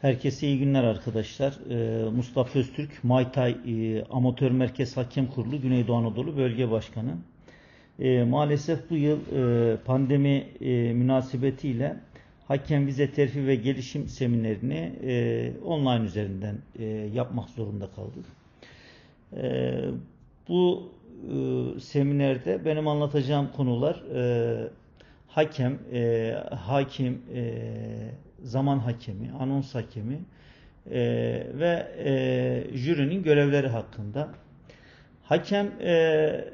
Herkese iyi günler arkadaşlar. Ee, Mustafa Öztürk, Muay Thai e, Amatör Merkez Hakem Kurulu Güneydoğu Anadolu Bölge Başkanı. Ee, maalesef bu yıl e, pandemi e, münasebetiyle hakem vize terfi ve gelişim seminerini online üzerinden yapmak zorunda kaldık. E, bu e, seminerde benim anlatacağım konular e, hakem, e, hakim, e, zaman hakemi, anons hakemi e, ve e, jürinin görevleri hakkında. Hakem e,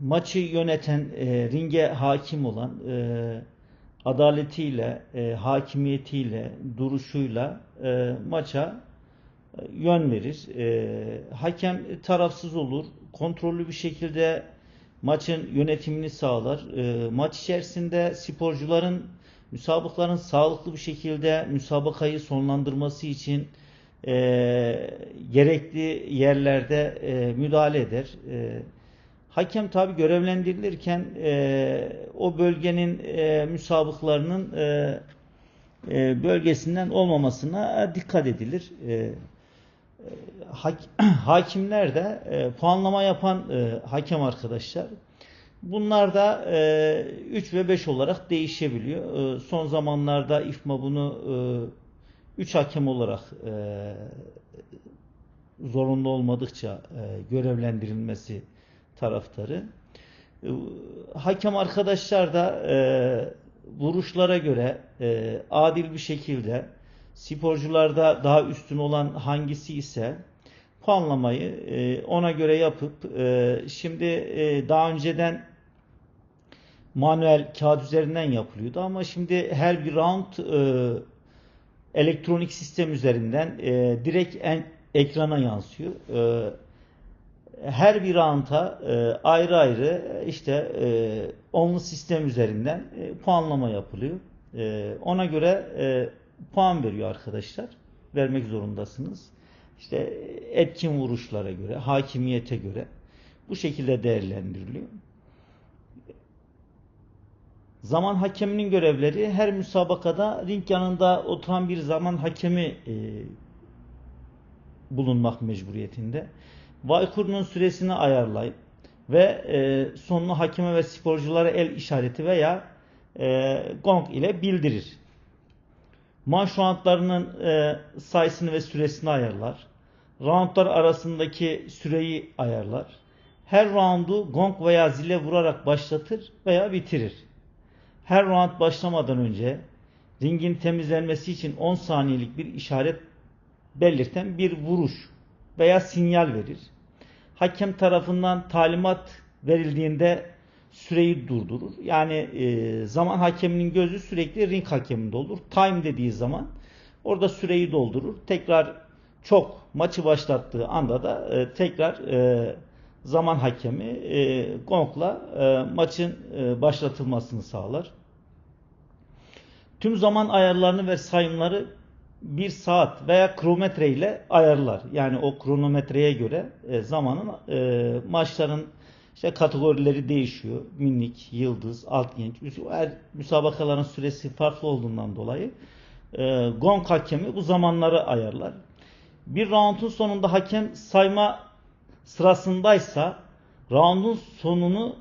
maçı yöneten, e, ringe hakim olan, e, adaletiyle, e, hakimiyetiyle, duruşuyla e, maça e, yön verir. E, hakem tarafsız olur, kontrollü bir şekilde maçın yönetimini sağlar. E, maç içerisinde sporcuların, müsabıkların sağlıklı bir şekilde müsabakayı sonlandırması için e, gerekli yerlerde e, müdahale eder. E, hakem tabi görevlendirilirken e, o bölgenin e, müsabıklarının e, e, bölgesinden olmamasına dikkat edilir. E, hakimler de e, puanlama yapan e, hakem arkadaşlar. Bunlar da e, 3 ve 5 olarak değişebiliyor. E, son zamanlarda İFMA bunu e, 3 hakem olarak e, zorunlu olmadıkça görevlendirilmesi taraftarı. Hakem arkadaşlar da vuruşlara göre adil bir şekilde sporcularda daha üstün olan hangisi ise puanlamayı e, ona göre yapıp e, şimdi e, daha önceden manuel kağıt üzerinden yapılıyordu ama şimdi her bir round e, elektronik sistem üzerinden e, direkt en, ekrana yansıyor. E, her bir round'a e, ayrı ayrı işte e, onlu sistem üzerinden e, puanlama yapılıyor. E, ona göre e, puan veriyor arkadaşlar. Vermek zorundasınız. İşte etkin vuruşlara göre, hakimiyete göre bu şekilde değerlendiriliyor. Zaman hakeminin görevleri her müsabakada ring yanında oturan bir zaman hakemi e, bulunmak mecburiyetinde. Vaykur'un süresini ayarlayıp ve e, sonunu hakeme ve sporculara el işareti veya e, gong ile bildirir. Maç roundlarının e, sayısını ve süresini ayarlar. Roundlar arasındaki süreyi ayarlar. Her roundu gong veya zile vurarak başlatır veya bitirir. Her round başlamadan önce ringin temizlenmesi için 10 saniyelik bir işaret belirten bir vuruş veya sinyal verir. Hakem tarafından talimat verildiğinde süreyi durdurur. Yani e, zaman hakeminin gözü sürekli ring hakeminde olur. Time dediği zaman orada süreyi doldurur. Tekrar çok maçı başlattığı anda da e, tekrar e, zaman hakemi e, gongla e, maçın e, başlatılmasını sağlar. Tüm zaman ayarlarını ve sayımları bir saat veya kronometre ile ayarlar. Yani o kronometreye göre e, zamanın e, maçların işte kategorileri değişiyor. Minik, yıldız, alt genç. Her müsabakaların süresi farklı olduğundan dolayı e, gong hakemi bu zamanları ayarlar. Bir roundun sonunda hakem sayma sırasındaysa roundun sonunu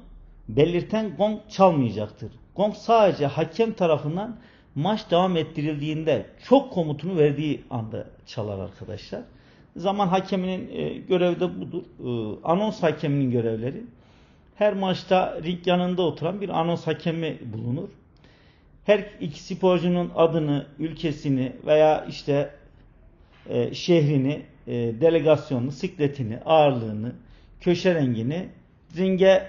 belirten gong çalmayacaktır. Gong sadece hakem tarafından maç devam ettirildiğinde çok komutunu verdiği anda çalar arkadaşlar. Zaman hakeminin e, görevi de budur. E, anons hakeminin görevleri. Her maçta ring yanında oturan bir anons hakemi bulunur. Her iki sporcunun adını, ülkesini veya işte e, şehrini, e, delegasyonunu, sikletini, ağırlığını, köşe rengini ringe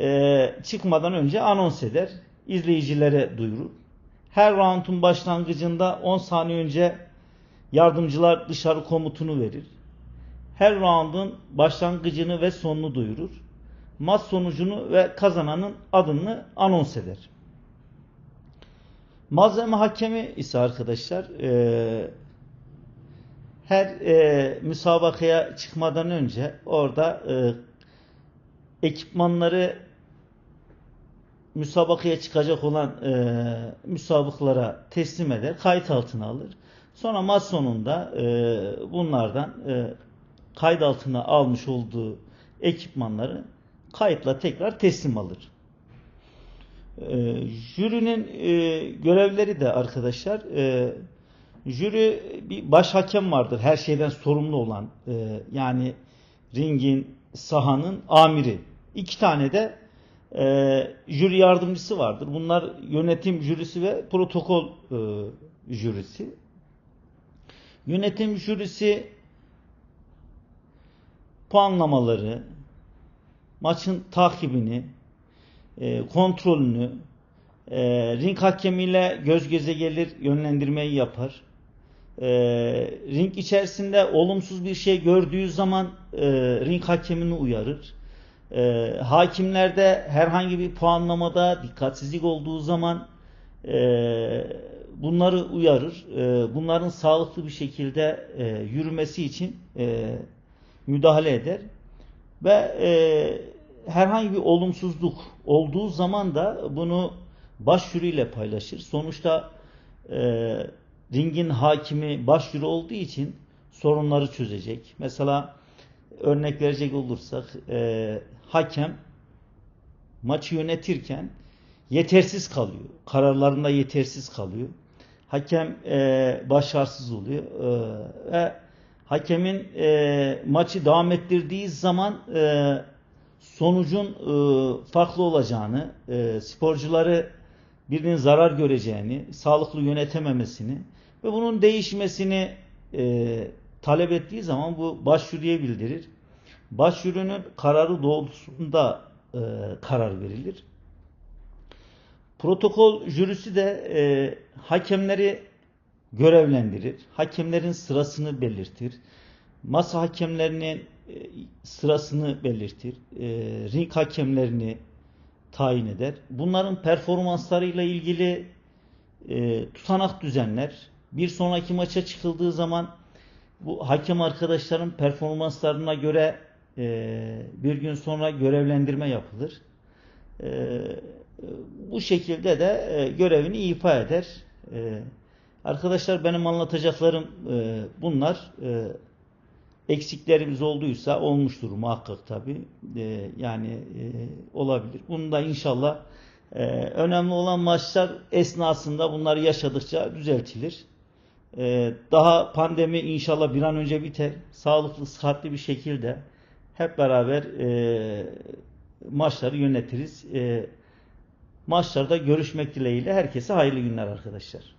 e, çıkmadan önce anons eder. İzleyicilere duyurur. Her roundun başlangıcında 10 saniye önce yardımcılar dışarı komutunu verir. Her roundun başlangıcını ve sonunu duyurur. Maç sonucunu ve kazananın adını anons eder. Malzeme hakemi ise arkadaşlar e, her e, müsabakaya çıkmadan önce orada e, ekipmanları müsabakaya çıkacak olan e, müsabıklara teslim eder, kayıt altına alır. Sonra maç sonunda e, bunlardan e, kayıt altına almış olduğu ekipmanları kayıtla tekrar teslim alır. E, jürinin e, görevleri de arkadaşlar e, jüri bir baş hakem vardır. Her şeyden sorumlu olan e, yani ringin sahanın amiri. İki tane de e, jüri yardımcısı vardır. Bunlar yönetim jürisi ve protokol e, jürisi. Yönetim jürisi puanlamaları maçın takibini e, kontrolünü, e, ring hakemiyle göz göze gelir, yönlendirmeyi yapar. E, ring içerisinde olumsuz bir şey gördüğü zaman e, ring hakemini uyarır. E, hakimlerde herhangi bir puanlamada dikkatsizlik olduğu zaman e, bunları uyarır. E, bunların sağlıklı bir şekilde e, yürümesi için e, müdahale eder ve e, herhangi bir olumsuzluk olduğu zaman da bunu başjüriyle paylaşır. Sonuçta e, ringin hakimi başjüri olduğu için sorunları çözecek. Mesela örnek verecek olursak e, hakem maçı yönetirken yetersiz kalıyor. Kararlarında yetersiz kalıyor. Hakem e, başarısız oluyor. E, ve hakemin e, maçı devam ettirdiği zaman e, sonucun e, farklı olacağını, e, sporcuları birinin zarar göreceğini, sağlıklı yönetememesini ve bunun değişmesini e, talep ettiği zaman bu başjüriye bildirir. Başjürinin kararı doğrultusunda e, karar verilir. Protokol jürisi de e, hakemleri görevlendirir. Hakemlerin sırasını belirtir. Masa hakemlerinin e, sırasını belirtir. E, ring hakemlerini tayin eder. Bunların performanslarıyla ilgili e, tutanak düzenler. Bir sonraki maça çıkıldığı zaman bu hakem arkadaşların performanslarına göre bir gün sonra görevlendirme yapılır. Bu şekilde de görevini ifa eder. E, arkadaşlar benim anlatacaklarım e, bunlar. E, eksiklerimiz olduysa olmuştur muhakkak tabi. E, yani e, olabilir. Bunu da inşallah e, önemli olan maçlar esnasında bunları yaşadıkça düzeltilir. E, daha pandemi inşallah bir an önce biter. Sağlıklı, sıhhatli bir şekilde hep beraber e, maçları yönetiriz. E, maçlarda görüşmek dileğiyle herkese hayırlı günler arkadaşlar.